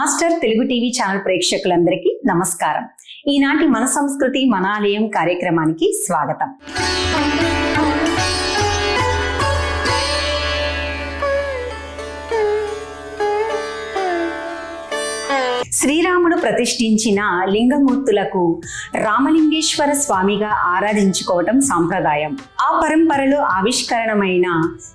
Master Telugu TV channel ప్రేక్షకులందరికీ నమస్కారం. ఈనాటి మన సంస్కృతి మన ఆలయం కార్యక్రమానికి స్వాగతం. శ్రీరాముడు ప్రతిష్ఠించిన లింగమూర్తులకు రామలింగేశ్వర స్వామిగా ఆరాధించుకోవటం సాంప్రదాయం. ఆ పరంపరలో ఆవిష్కరణమైన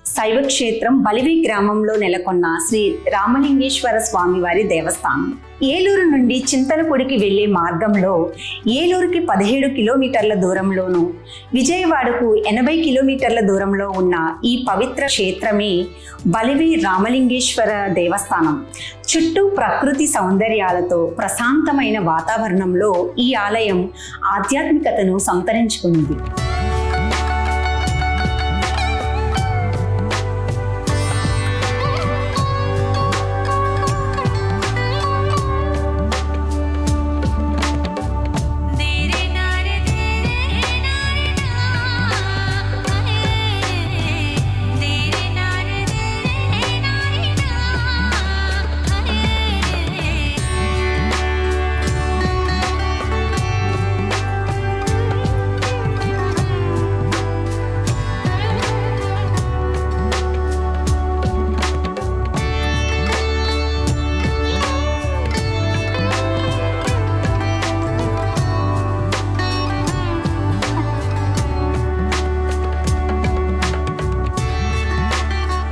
శైవ క్షేత్రం బలివి గ్రామంలో నెలకొన్న శ్రీ రామలింగేశ్వర స్వామి వారి దేవస్థానం. ఏలూరు నుండి చింతలపూడికి వెళ్ళే మార్గంలో ఏలూరుకి పదిహేడు కిలోమీటర్ల దూరంలోను విజయవాడకు ఎనభై కిలోమీటర్ల దూరంలో ఉన్న ఈ పవిత్ర క్షేత్రమే బలివి రామలింగేశ్వర దేవస్థానం. చుట్టూ ప్రకృతి సౌందర్యాలతో ప్రశాంతమైన వాతావరణంలో ఈ ఆలయం ఆధ్యాత్మికతను సంతరించుకుంది.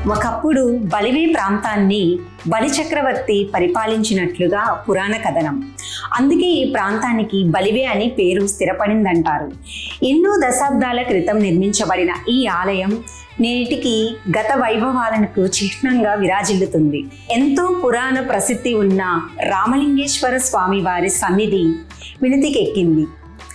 ఒకప్పుడు బలివి ప్రాంతాన్ని బలి చక్రవర్తి పరిపాలించినట్లుగా పురాణ కథనం. అందుకే ఈ ప్రాంతానికి బలివే అని పేరు స్థిరపడిందంటారు. ఎన్నో దశాబ్దాల క్రితం నిర్మించబడిన ఈ ఆలయం నేటికి గత వైభవాలకు చిహ్నంగా విరాజిల్లుతుంది. ఎంతో పురాణ ప్రసిద్ధి ఉన్న రామలింగేశ్వర స్వామి వారి సన్నిధి వినతికెక్కింది.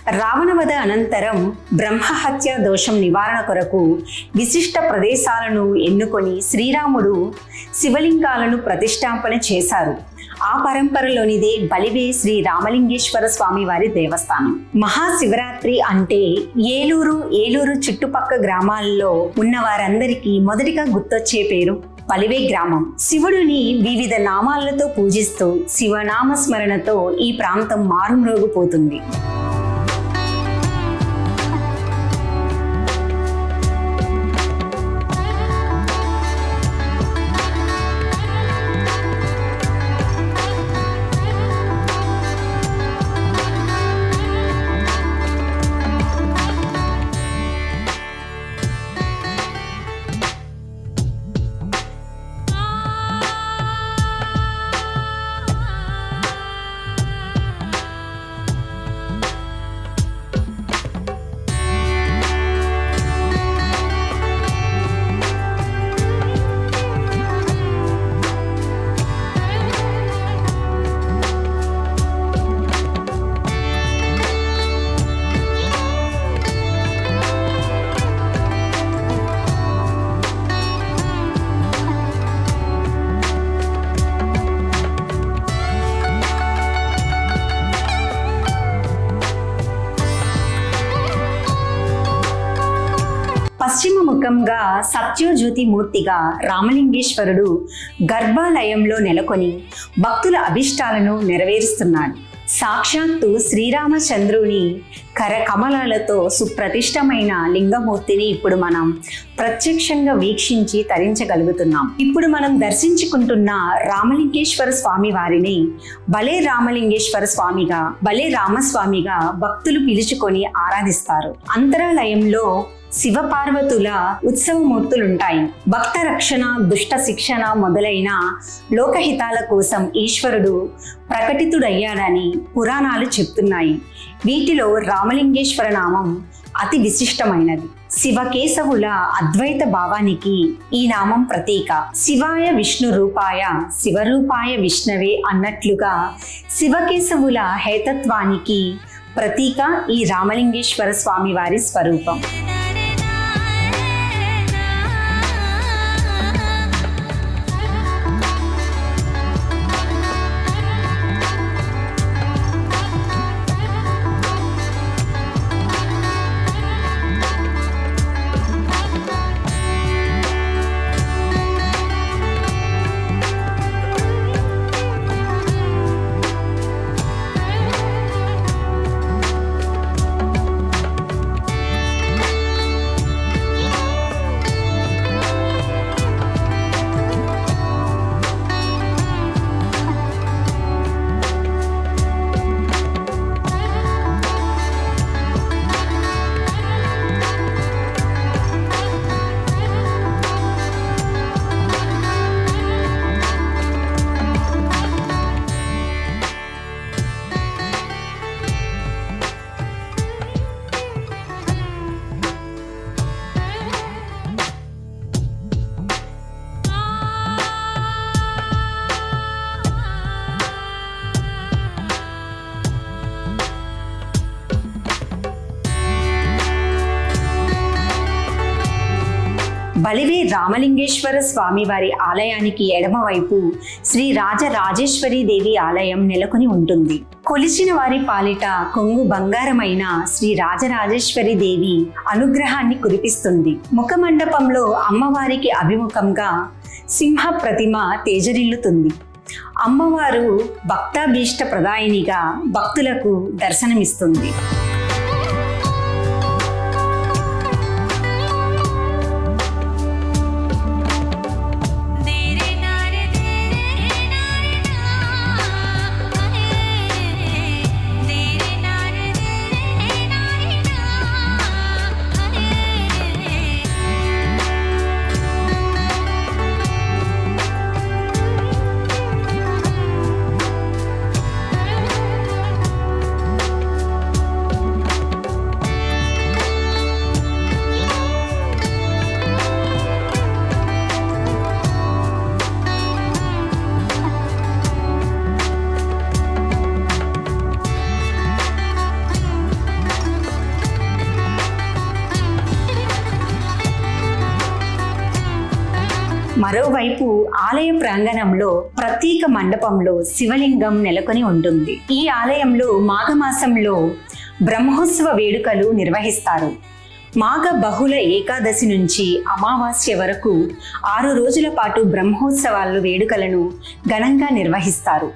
రావణవధ అనంతరం బ్రహ్మహత్య దోషం నివారణ కొరకు విశిష్ట ప్రదేశాలను ఎన్నుకొని శ్రీరాముడు శివలింగాలను ప్రతిష్టాపన చేశారు. ఆ పరంపరలోనిదే బలివే శ్రీ రామలింగేశ్వర స్వామి వారి దేవస్థానం. మహాశివరాత్రి అంటే ఏలూరు ఏలూరు చుట్టుపక్క గ్రామాల్లో ఉన్న వారందరికీ మొదటిగా గుర్తొచ్చే పేరు బలివే గ్రామం. శివుడిని వివిధ నామాలతో పూజిస్తూ శివనామ స్మరణతో ఈ ప్రాంతం మారుమ్రోగిపోతుంది. మూర్తిగా రామలింగేశ్వరుడు గర్భాలయంలో నెలకొని భక్తుల అభిష్టాలను నెరవేరుస్తున్నాడు. సాక్షాత్తు శ్రీరామచంద్రుని కరకమలాలతో సుప్రతిష్టమైన లింగమూర్తిని ఇప్పుడు మనం ప్రత్యక్షంగా వీక్షించి తరించగలుగుతున్నాం. ఇప్పుడు మనం దర్శించుకుంటున్న రామలింగేశ్వర స్వామి వారిని భలే రామలింగేశ్వర స్వామిగా భలే రామస్వామిగా భక్తులు పిలుచుకొని ఆరాధిస్తారు. అంతరాలయంలో శివపార్వతుల ఉత్సవమూర్తులుంటాయి. భక్త రక్షణ దుష్ట శిక్షణ మొదలైన లోకహితాల కోసం ఈశ్వరుడు ప్రకటితుడయ్యాడని పురాణాలు చెప్తున్నాయి. వీటిలో రామలింగేశ్వర నామం అతి విశిష్టమైనది. శివకేశవుల అద్వైత భావానికి ఈ నామం ప్రతీక. శివాయ విష్ణు రూపాయ శివరూపాయ విష్ణవే అన్నట్లుగా శివకేశవుల హేతత్వానికి ప్రతీక ఈ రామలింగేశ్వర స్వామివారి స్వరూపం. బలివే రామలింగేశ్వర స్వామి వారి ఆలయానికి ఎడమవైపు శ్రీ రాజరాజేశ్వరి దేవి ఆలయం నెలకొని ఉంటుంది. కొలిచిన వారి పాలిట కొంగు బంగారమైన శ్రీ రాజరాజేశ్వరి దేవి అనుగ్రహాన్ని కురిపిస్తుంది. ముఖ మండపంలో అమ్మవారికి అభిముఖంగా సింహ ప్రతిమ తేజరిల్లుతుంది. అమ్మవారు భక్తాభీష్ట ప్రదాయినిగా భక్తులకు దర్శనమిస్తుంది. మరోవైపు ఆలయ ప్రాంగణంలో ప్రత్యేక మండపంలో శివలింగం నెలకొని ఉంటుంది. ఈ ఆలయంలో మాఘమాసంలో బ్రహ్మోత్సవ వేడుకలు నిర్వహిస్తారు. మాఘ బహుళ ఏకాదశి నుంచి అమావాస్య వరకు ఆరు రోజుల పాటు బ్రహ్మోత్సవాలు వేడుకలను ఘనంగా నిర్వహిస్తారు.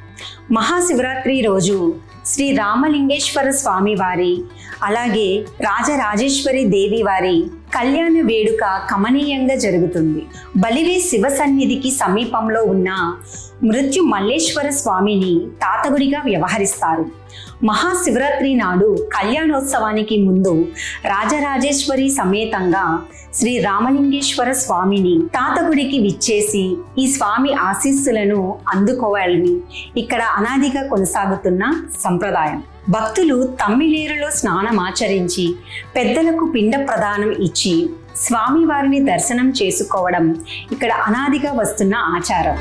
మహాశివరాత్రి రోజు శ్రీ రామలింగేశ్వర స్వామి వారి అలాగే రాజరాజేశ్వరి దేవి వారి కళ్యాణ వేడుక కమనీయంగా జరుగుతుంది. బలివే శివ సన్నిధికి సమీపంలో ఉన్న మృత్యు మల్లేశ్వర స్వామిని తాతగుడిగా వ్యవహరిస్తారు. మహాశివరాత్రి నాడు కళ్యాణోత్సవానికి ముందు రాజరాజేశ్వరి సమేతంగా శ్రీ రామలింగేశ్వర స్వామిని తాతగుడికి విచ్చేసి ఈ స్వామి ఆశీస్సులను అందుకోవాలని ఇక్కడ అనాదిగా కొనసాగుతున్న సంప్రదాయం. భక్తులు తమ్మిలేరులో స్నానమాచరించి పెద్దలకు పిండ ప్రదానం ఇచ్చి స్వామివారిని దర్శనం చేసుకోవడం ఇక్కడ అనాదిగా వస్తున్న ఆచారం.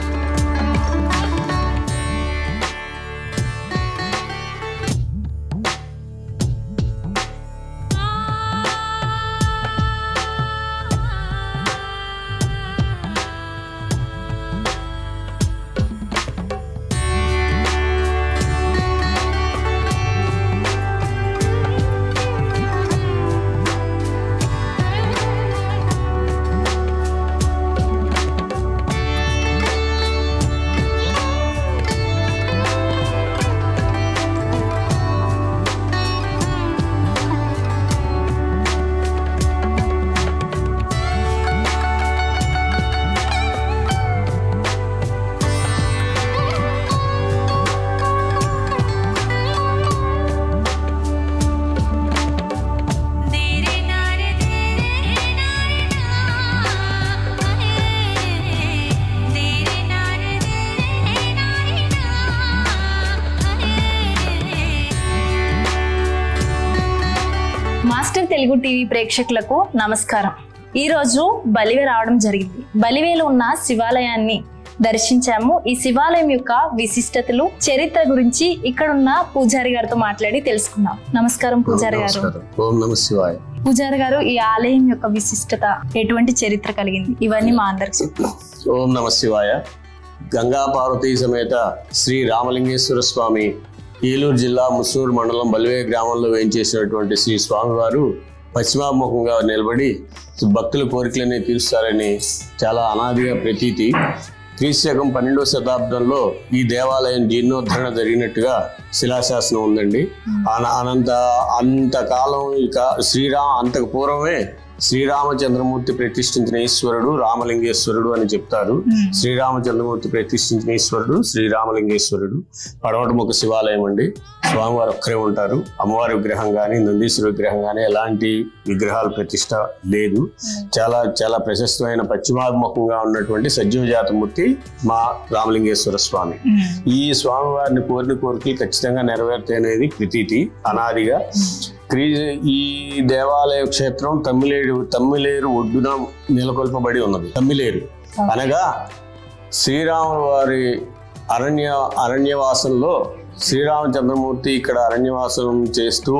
టీవీ ప్రేక్షకులకు నమస్కారం. ఈ రోజు బలివే రావడం జరిగింది. బలివేలో ఉన్న శివాలయాన్ని దర్శించాము. ఈ శివాలయం యొక్క విశిష్టతలు చరిత్ర గురించి ఇక్కడున్న పూజారి గారితో మాట్లాడి తెలుసుకుందాం. నమస్కారం పూజారి గారు. ఓం నమ శివాయ. పూజారి గారు ఈ ఆలయం యొక్క విశిష్టత ఎటువంటి చరిత్ర కలిగింది? ఇవన్నీ మా అందరికి ఓం నమ శివాయ. గంగా పార్వతీ సమేత శ్రీ రామలింగేశ్వర స్వామి ఏలూరు జిల్లా ముసూరు మండలం బలివే గ్రామంలో వేయించేసినటువంటి శ్రీ స్వామివారు పశ్చిమాముఖంగా నిలబడి భక్తుల కోరికలన్నీ తీరుస్తారని చాలా అనాదిగా ప్రతీతి. క్రీస్తకం పన్నెండవ శతాబ్దంలో ఈ దేవాలయం జీర్ణోద్ధరణ జరిగినట్టుగా శిలాశాసనం ఉందండి. అన- అనంత అంతకాలం ఇక శ్రీరామ అంతకు పూర్వమే శ్రీరామచంద్రమూర్తి ప్రతిష్ఠించిన ఈశ్వరుడు రామలింగేశ్వరుడు అని చెప్తారు. శ్రీరామచంద్రమూర్తి ప్రతిష్ఠించిన ఈశ్వరుడు శ్రీరామలింగేశ్వరుడు. పడమటముఖ శివాలయం అండి. స్వామివారు ఒక్కరే ఉంటారు. అమ్మవారి విగ్రహం కానీ నందీశ్వర విగ్రహం కానీ ఎలాంటి విగ్రహాల ప్రతిష్ట లేదు. చాలా చాలా ప్రశస్తమైన పశ్చిమాభిముఖంగా ఉన్నటువంటి సజ్జీవజాతమూర్తి మా రామలింగేశ్వర స్వామి. ఈ స్వామివారిని కోరిన కోరికలు ఖచ్చితంగా నెరవేరుతాయి అనేది ప్రతీతి అనాదిగా. క్రీ ఈ దేవాలయ క్షేత్రం తమ్మిలేరు తమ్మిలేరు ఒడ్డున నెలకొల్పబడి ఉన్నది. తమ్మిలేరు. అనగా శ్రీరాముల వారి అరణ్య అరణ్యవాసంలో శ్రీరామచంద్రమూర్తి ఇక్కడ అరణ్యవాసం చేస్తూ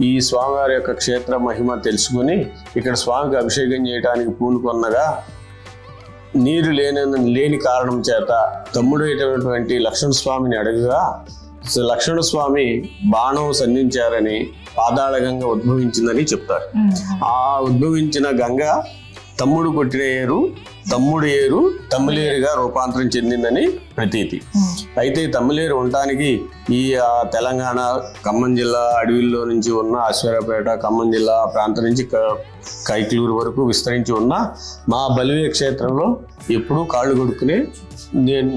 ఈ స్వామివారి యొక్క క్షేత్ర మహిమ తెలుసుకుని ఇక్కడ స్వామికి అభిషేకం చేయడానికి పూనుకొన్నగా నీరు లేని లేని కారణం చేత తమ్ముడైనటువంటి లక్ష్మణ స్వామిని అడగగా సో లక్ష్మణ స్వామి బాణం సంధించారని పాదాళ గంగ ఉద్భవించిందని చెప్తారు. ఆ ఉద్భవించిన గంగ తమ్ముడు కొట్టిన ఏరు తమ్ముడు ఏరు తమ్మిలేరుగా రూపాంతరం చెందిందని ప్రతీతి. అయితే తమ్మిలేరు ఉండటానికి ఈ తెలంగాణ ఖమ్మం జిల్లా అడవిల్లో నుంచి ఉన్న అశ్వరపేట ఖమ్మం జిల్లా ప్రాంతం నుంచి క- కైక్లూరు వరకు విస్తరించి ఉన్న మా బలివే క్షేత్రంలో ఎప్పుడూ కాళ్ళు కొడుకునే నేను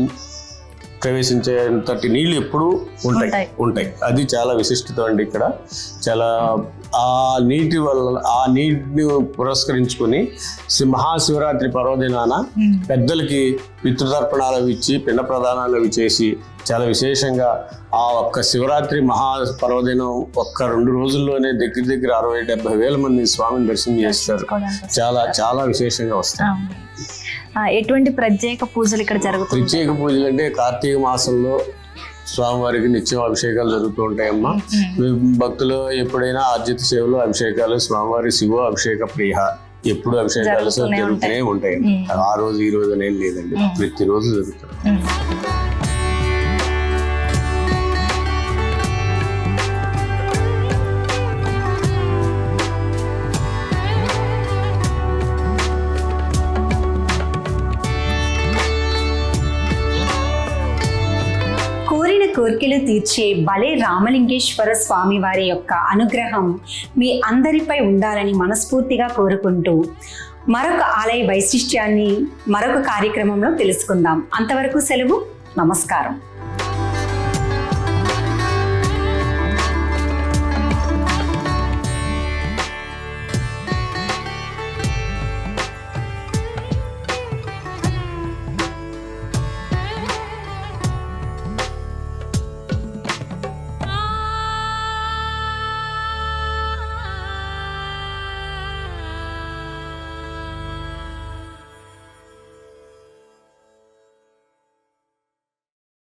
ప్రవేశించేంతటి నీళ్ళు ఎప్పుడూ ఉంటాయి ఉంటాయి. అది చాలా విశిష్టత అండి ఇక్కడ. చాలా ఆ నీటి వల్ల ఆ నీటిని పురస్కరించుకొని మహాశివరాత్రి పర్వదినాన పెద్దలకి పితృతర్పణాలు అవి ఇచ్చి పిండ ప్రదానాలు అవి చేసి చాలా విశేషంగా ఆ ఒక్క శివరాత్రి మహా పర్వదినం ఒక్క రెండు రోజుల్లోనే దగ్గర దగ్గర అరవై డెబ్బై వేల మంది స్వామిని దర్శనం చేస్తారు. చాలా చాలా విశేషంగా వస్తాయి ఆ, ఎటువంటి ప్రత్యేక పూజలు ఇక్కడ జరుగుతుంది ప్రత్యేక పూజలు అంటే కార్తీక మాసంలో స్వామివారికి నిత్యం అభిషేకాలు జరుగుతూ ఉంటాయమ్మా. భక్తులు ఎప్పుడైనా ఆర్జిత సేవలు అభిషేకాలు స్వామివారి శివ అభిషేక ప్రియ. ఎప్పుడు అభిషేకాలు జరుగుతూనే జరుగుతూనే ఉంటాయి. ఆ రోజు ఈ రోజు అనేది లేదండి. ప్రతిరోజు జరుగుతుంది. కోరికలు తీర్చే బలే రామలింగేశ్వర స్వామి వారి యొక్క అనుగ్రహం మీ అందరిపై ఉండాలని మనస్ఫూర్తిగా కోరుకుంటూ మరొక ఆలయ వైశిష్ట్యాన్ని మరొక కార్యక్రమంలో తెలుసుకుందాం. అంతవరకు సెలవు నమస్కారం.